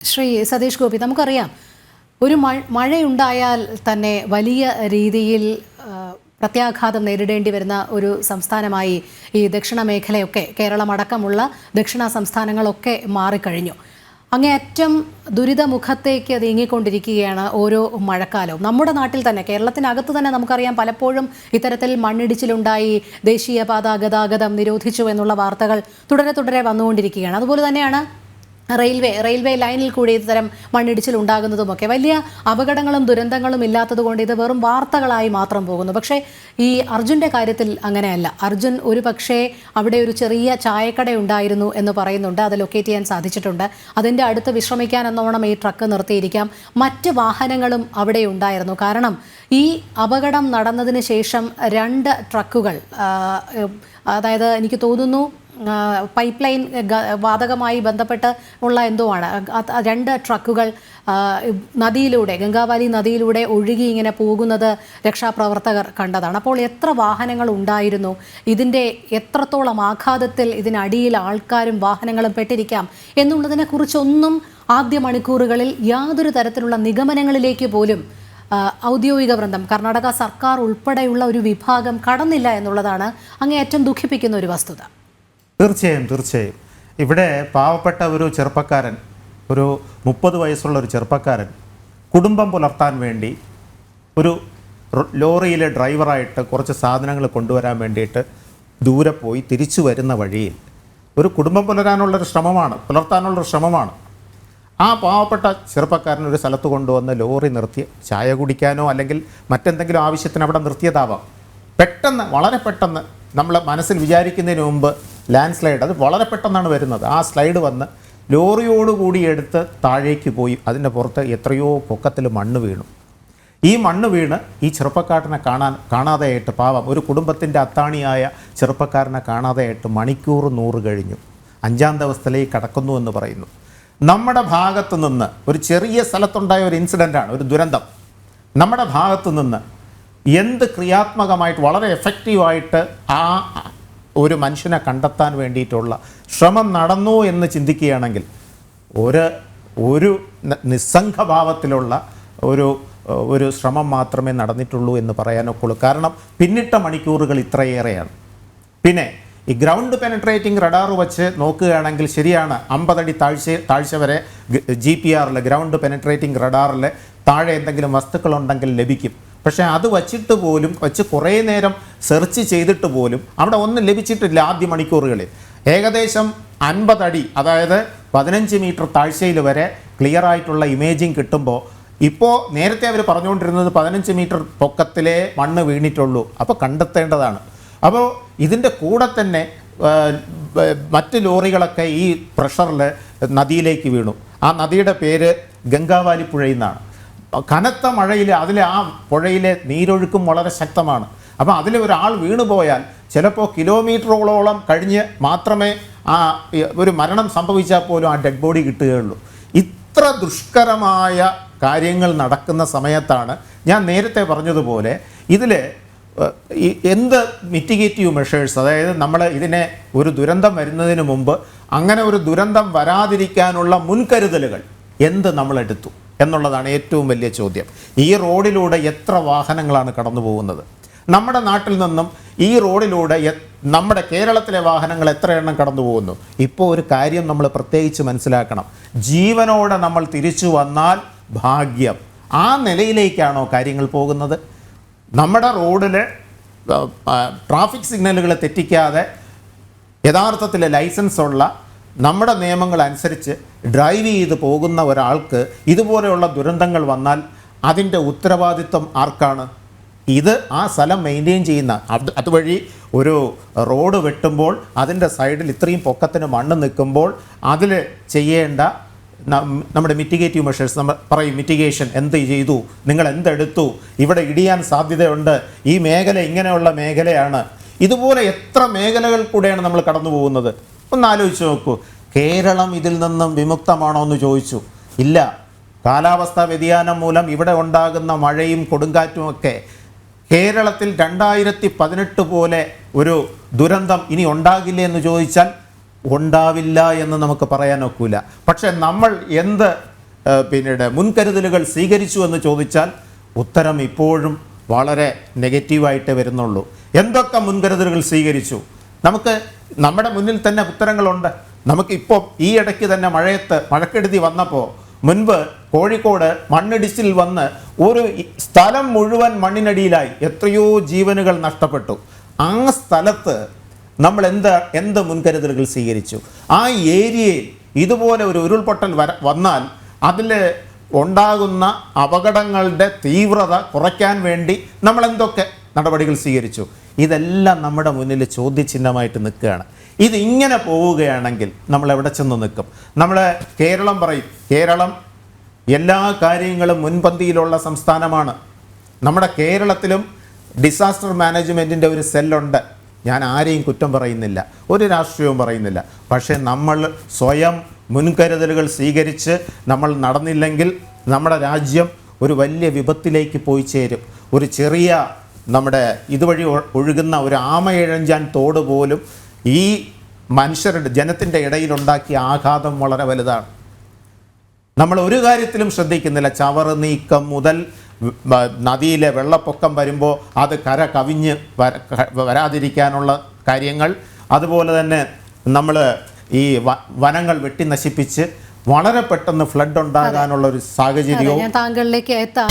ശ്രീ സതീഷ് ഗോപി നമുക്കറിയാം ഒരു മഴയുണ്ടായാൽ തന്നെ വലിയ രീതിയിൽ പ്രത്യാഘാതം നേരിടേണ്ടി വരുന്ന ഒരു സംസ്ഥാനമായി ഈ ദക്ഷിണ മേഖലയൊക്കെ കേരളമടക്കമുള്ള ദക്ഷിണ സംസ്ഥാനങ്ങളൊക്കെ മാറിക്കഴിഞ്ഞു. അങ്ങേയറ്റം ദുരിതമുഖത്തേക്ക് നീങ്ങിക്കൊണ്ടിരിക്കുകയാണ് ഓരോ മഴക്കാലവും. നമ്മുടെ നാട്ടിൽ തന്നെ കേരളത്തിനകത്ത് തന്നെ നമുക്കറിയാം പലപ്പോഴും ഇത്തരത്തിൽ മണ്ണിടിച്ചിലുണ്ടായി ദേശീയപാത ഗതാഗതം നിരോധിച്ചു എന്നുള്ള വാർത്തകൾ തുടരെ തുടരെ വന്നുകൊണ്ടിരിക്കുകയാണ്. അതുപോലെ തന്നെയാണ് റെയിൽവേ റെയിൽവേ ലൈനിൽ കൂടി ഇത്തരം മണ്ണിടിച്ചിൽ ഉണ്ടാകുന്നതുമൊക്കെ. വലിയ അപകടങ്ങളും ദുരന്തങ്ങളും ഇല്ലാത്തതുകൊണ്ട് ഇത് വെറും വാർത്തകളായി മാത്രം പോകുന്നു. പക്ഷേ ഈ അർജുന്റെ കാര്യത്തിൽ അങ്ങനെയല്ല. അർജുൻ ഒരു പക്ഷേ അവിടെ ഒരു ചെറിയ ചായക്കട ഉണ്ടായിരുന്നു എന്ന് പറയുന്നുണ്ട്. അത് ലൊക്കേറ്റ് ചെയ്യാൻ സാധിച്ചിട്ടുണ്ട്. അതിന്റെ അടുത്ത് വിശ്രമിക്കാൻ എന്നോണം ഈ ട്രക്ക് നിർത്തിയിരിക്കാം. മറ്റ് വാഹനങ്ങളും അവിടെ ഉണ്ടായിരുന്നു. കാരണം ഈ അപകടം നടന്നതിന് ശേഷം രണ്ട് ട്രക്കുകൾ അതായത് എനിക്ക് തോന്നുന്നു പൈപ്പ് ലൈൻ വാതകമായി ബന്ധപ്പെട്ട് ഉള്ള എന്തോ ആണ് രണ്ട് ട്രക്കുകൾ നദിയിലൂടെ ഗംഗാവാലി നദിയിലൂടെ ഒഴുകി ഇങ്ങനെ പോകുന്നത് രക്ഷാപ്രവർത്തകർ കണ്ടതാണ്. അപ്പോൾ എത്ര വാഹനങ്ങൾ ഉണ്ടായിരുന്നു? ഇതിന്റെ എത്രത്തോളം ആഘാതത്തിൽ ഇതിനടിയിൽ ആൾക്കാരും വാഹനങ്ങളും പെട്ടിരിക്കാം? എന്നുള്ളതിനെ കുറിച്ചൊന്നും ആദ്യ മണിക്കൂറുകളിൽ യാതൊരു തരത്തിലുള്ള നിഗമനങ്ങളിലേക്ക് പോലും ഔദ്യോഗിക വൃന്ദം കർണാടക സർക്കാർ ഉൾപ്പെടെയുള്ള ഒരു വിഭാഗം കടന്നില്ല എന്നുള്ളതാണ് അങ്ങേയറ്റം ദുഃഖിപ്പിക്കുന്ന ഒരു വസ്തുത. തീർച്ചയായും തീർച്ചയായും. ഇവിടെ പാവപ്പെട്ട ഒരു ചെറുപ്പക്കാരൻ ഒരു മുപ്പത് വയസ്സുള്ള ഒരു ചെറുപ്പക്കാരൻ കുടുംബം പുലർത്താൻ വേണ്ടി ഒരു ലോറിയിലെ ഡ്രൈവറായിട്ട് കുറച്ച് സാധനങ്ങൾ കൊണ്ടുവരാൻ വേണ്ടിയിട്ട് ദൂരെ പോയി തിരിച്ചു വരുന്ന വഴിയിൽ ഒരു കുടുംബം പുലരാനുള്ളൊരു ശ്രമമാണ് പുലർത്താനുള്ളൊരു ശ്രമമാണ്. ആ പാവപ്പെട്ട ചെറുപ്പക്കാരൻ ഒരു സ്ഥലത്ത് കൊണ്ടുവന്ന് ലോറി നിർത്തി ചായ കുടിക്കാനോ അല്ലെങ്കിൽ മറ്റെന്തെങ്കിലും ആവശ്യത്തിന് അവിടെ നിർത്തിയതാവാം. പെട്ടെന്ന് വളരെ പെട്ടെന്ന് നമ്മൾ മനസ്സിൽ വിചാരിക്കുന്നതിന് മുമ്പ് ലാൻഡ് സ്ലൈഡ് അത് വളരെ പെട്ടെന്നാണ് വരുന്നത്. ആ സ്ലൈഡ് വന്ന് ലോറിയോടുകൂടി എടുത്ത് താഴേക്ക് പോയി. അതിന്റെ പുറത്ത് എത്രയോ പൊക്കത്തിൽ മണ്ണ് വീണു. ഈ മണ്ണ് വീണ് ഈ ചെറുപ്പക്കാരനെ കാണാൻ കാണാതെയായിട്ട് പാവം ഒരു കുടുംബത്തിന്റെ അത്താണിയായ ചെറുപ്പക്കാരനെ കാണാതെയായിട്ട് മണിക്കൂർ നൂറ് കഴിഞ്ഞു. അഞ്ചാം ദിവസത്തിലേക്ക് കടക്കുന്നു എന്ന് പറയുന്നു. നമ്മുടെ ഭാഗത്തു നിന്ന് ഒരു ചെറിയ സ്ഥലത്തുണ്ടായ ഒരു ഇൻസിഡന്റാണ് ഒരു ദുരന്തം. നമ്മുടെ ഭാഗത്തു നിന്ന് എന്ത് ക്രിയാത്മകമായിട്ട് വളരെ എഫക്റ്റീവായിട്ട് ആ ഒരു മനുഷ്യനെ കണ്ടെത്താൻ വേണ്ടിയിട്ടുള്ള ശ്രമം നടന്നു എന്ന് ചിന്തിക്കുകയാണെങ്കിൽ ഒരു ഒരു നിസ്സംഘഭാവത്തിലുള്ള ഒരു ഒരു ശ്രമം മാത്രമേ നടന്നിട്ടുള്ളൂ എന്ന് പറയാനൊക്കുള്ളൂ കാരണം പിന്നിട്ട മണിക്കൂറുകൾ ഇത്രയേറെയാണ്. പിന്നെ ഈ ഗ്രൗണ്ട് പെനട്രേറ്റിംഗ് റഡാർ വച്ച് നോക്കുകയാണെങ്കിൽ ശരിയാണ് അമ്പതടി താഴ്ച താഴ്ച വരെ ജി പി ആറിൽ ഗ്രൗണ്ട് പെനട്രേറ്റിംഗ് റഡാറിൽ താഴെ എന്തെങ്കിലും വസ്തുക്കളുണ്ടെങ്കിൽ ലഭിക്കും. പക്ഷേ അത് വച്ചിട്ട് പോലും വച്ച് കുറേ നേരം സെർച്ച് ചെയ്തിട്ട് പോലും അവിടെ ഒന്നും ലഭിച്ചിട്ടില്ല ആദ്യ മണിക്കൂറുകളിൽ. ഏകദേശം അൻപതടി അതായത് പതിനഞ്ച് മീറ്റർ താഴ്ചയിൽ വരെ ക്ലിയർ ആയിട്ടുള്ള ഇമേജിങ് കിട്ടുമ്പോൾ ഇപ്പോൾ നേരത്തെ അവർ പറഞ്ഞുകൊണ്ടിരുന്നത് പതിനഞ്ച് മീറ്റർ പൊക്കത്തിലേ മണ്ണ് വീണിട്ടുള്ളൂ. അപ്പോൾ കണ്ടെത്തേണ്ടതാണ്. അപ്പോൾ ഇതിന്റെ കൂടെ തന്നെ മറ്റ് ലോറികളൊക്കെ ഈ പ്രഷറിൽ നദിയിലേക്ക് വീണു. ആ നദിയുടെ പേര് ഗംഗാവാലി പുഴയിൽ നിന്നാണ്. കനത്ത മഴയിൽ അതിലെ ആ പുഴയിലെ നീരൊഴുക്കും വളരെ ശക്തമാണ്. അപ്പോൾ അതിൽ ഒരാൾ വീണു പോയാൽ ചിലപ്പോൾ കിലോമീറ്ററോളോളം കഴിഞ്ഞ് മാത്രമേ ആ ഒരു മരണം സംഭവിച്ചാൽ പോലും ആ ഡെഡ് ബോഡി കിട്ടുകയുള്ളൂ. ഇത്ര ദുഷ്കരമായ കാര്യങ്ങൾ നടക്കുന്ന സമയത്താണ് ഞാൻ നേരത്തെ പറഞ്ഞതുപോലെ ഇതിൽ എന്ത് മിറ്റിഗേറ്റീവ് മെഷേഴ്സ് അതായത് നമ്മൾ ഇതിനെ ഒരു ദുരന്തം വരുന്നതിന് മുമ്പ് അങ്ങനെ ഒരു ദുരന്തം വരാതിരിക്കാനുള്ള മുൻകരുതലുകൾ എന്ത് നമ്മൾ എടുത്തു എന്നുള്ളതാണ് ഏറ്റവും വലിയ ചോദ്യം. ഈ റോഡിലൂടെ എത്ര വാഹനങ്ങളാണ് കടന്നു പോകുന്നത്? നമ്മുടെ നാട്ടിൽ നിന്നും ഈ റോഡിലൂടെ നമ്മുടെ കേരളത്തിലെ വാഹനങ്ങൾ എത്ര എണ്ണം കടന്നു പോകുന്നു? ഇപ്പോൾ ഒരു കാര്യം നമ്മൾ പ്രത്യേകിച്ച് മനസ്സിലാക്കണം. ജീവനോടെ നമ്മൾ തിരിച്ചു വന്നാൽ ഭാഗ്യം. ആ നിലയിലേക്കാണോ കാര്യങ്ങൾ പോകുന്നത്? നമ്മുടെ റോഡിൽ ട്രാഫിക് സിഗ്നലുകളെ തെറ്റിക്കാതെ യഥാർത്ഥത്തിൽ ലൈസൻസ് ഉള്ള നമ്മുടെ നിയമങ്ങൾ അനുസരിച്ച് ഡ്രൈവ് ചെയ്ത് പോകുന്ന ഒരാൾക്ക് ഇതുപോലെയുള്ള ദുരന്തങ്ങൾ വന്നാൽ അതിന്റെ ഉത്തരവാദിത്വം ആർക്കാണ്? ഇത് ആ സ്ഥലം മെയിന്റെയിൻ ചെയ്യുന്ന അത് അതുവഴി ഒരു റോഡ് വെട്ടുമ്പോൾ അതിന്റെ സൈഡിൽ ഇത്രയും പൊക്കത്തിന് മണ്ണ് നിൽക്കുമ്പോൾ അതിൽ ചെയ്യേണ്ട നമ്മുടെ മിറ്റിഗേറ്റീവ് മെഷേഴ്സ് നമ്മൾ പറയും മിറ്റിഗേഷൻ എന്ത് ചെയ്തു നിങ്ങൾ എന്തെടുത്തു ഇവിടെ ഇടിയാൻ സാധ്യതയുണ്ട് ഈ മേഖല ഇങ്ങനെയുള്ള മേഖലയാണ്. ഇതുപോലെ എത്ര മേഖലകൾ കൂടെയാണ് നമ്മൾ കടന്നു പോകുന്നത് ഒന്ന് ആലോചിച്ച് നോക്കൂ. കേരളം ഇതിൽ നിന്നും വിമുക്തമാണോ എന്ന് ചോദിച്ചു. ഇല്ല. കാലാവസ്ഥാ വ്യതിയാനം മൂലം ഇവിടെ ഉണ്ടാകുന്ന മഴയും കൊടുങ്കാറ്റും ഒക്കെ കേരളത്തിൽ രണ്ടായിരത്തി പതിനെട്ട് പോലെ ഒരു ദുരന്തം ഇനി ഉണ്ടാകില്ല എന്ന് ചോദിച്ചാൽ ഉണ്ടാവില്ല എന്ന് നമുക്ക് പറയാൻ ഒക്കില്ല പക്ഷെ നമ്മൾ എന്ത് പിന്നീട് മുൻകരുതലുകൾ സ്വീകരിച്ചു എന്ന് ചോദിച്ചാൽ ഉത്തരം ഇപ്പോഴും വളരെ നെഗറ്റീവായിട്ട് വരുന്നുള്ളൂ. എന്തൊക്കെ മുൻകരുതലുകൾ സ്വീകരിച്ചു? നമുക്ക് നമ്മുടെ മുന്നിൽ തന്നെ ഉത്തരങ്ങളുണ്ട്. നമുക്കിപ്പോൾ ഈ ഇടയ്ക്ക് തന്നെ മഴയത്ത് മഴക്കെടുതി വന്നപ്പോൾ മുൻപ് കോഴിക്കോട് മണ്ണിടിച്ചിൽ വന്ന് ഒരു സ്ഥലം മുഴുവൻ മണ്ണിനടിയിലായി. എത്രയോ ജീവനുകൾ നഷ്ടപ്പെട്ടു. ആ സ്ഥലത്ത് നമ്മൾ എന്ത് എന്ത് മുൻകരുതലുകൾ സ്വീകരിച്ചു? ആ ഏരിയയിൽ ഇതുപോലെ ഒരു ഉരുൾപൊട്ടൽ വര വന്നാൽ അതിൽ ഉണ്ടാകുന്ന അപകടങ്ങളുടെ തീവ്രത കുറയ്ക്കാൻ വേണ്ടി നമ്മൾ എന്തൊക്കെ നടപടികൾ സ്വീകരിച്ചു. ഇതെല്ലാം നമ്മുടെ മുന്നിൽ ചോദ്യചിഹ്നമായിട്ട് നിൽക്കുകയാണ്. ഇതിങ്ങനെ പോവുകയാണെങ്കിൽ നമ്മൾ എവിടെ ചെന്ന് നിൽക്കും? നമ്മൾ കേരളം പറയും കേരളം എല്ലാ കാര്യങ്ങളും മുൻപന്തിയിലുള്ള സംസ്ഥാനമാണ്. നമ്മുടെ കേരളത്തിലും ഡിസാസ്റ്റർ മാനേജ്മെന്റിന്റെ ഒരു സെല്ലുണ്ട്. ഞാൻ ആരെയും കുറ്റം പറയുന്നില്ല ഒരു രാഷ്ട്രീയവും പറയുന്നില്ല. പക്ഷേ നമ്മൾ സ്വയം മുൻകരുതലുകൾ സ്വീകരിച്ച് നമ്മൾ നടന്നില്ലെങ്കിൽ നമ്മുടെ രാജ്യം ഒരു വലിയ വിപത്തിലേക്ക് പോയി ചേരും. ഒരു ചെറിയ നമ്മുടെ ഇതുവഴി ഒഴുകുന്ന ഒരു ആമയിഴഞ്ചാൻ തോട് പോലും ഈ മനുഷ്യരുടെ ജനത്തിന്റെ ഇടയിലുണ്ടാക്കിയ ആഘാതം വളരെ വലുതാണ്. നമ്മൾ ഒരു കാര്യത്തിലും ശ്രദ്ധിക്കുന്നില്ല. ചവറ് നീക്കം മുതൽ നദിയിലെ വെള്ളപ്പൊക്കം വരുമ്പോൾ അത് കര കവിഞ്ഞ് വരാതിരിക്കാനുള്ള കാര്യങ്ങൾ. അതുപോലെ തന്നെ നമ്മൾ ഈ വനങ്ങൾ വെട്ടി നശിപ്പിച്ച് വളരെ പെട്ടെന്ന് ഫ്ലഡ് ഉണ്ടാകാനുള്ള ഒരു സാഹചര്യവും താങ്കളിലേക്ക് എത്താം.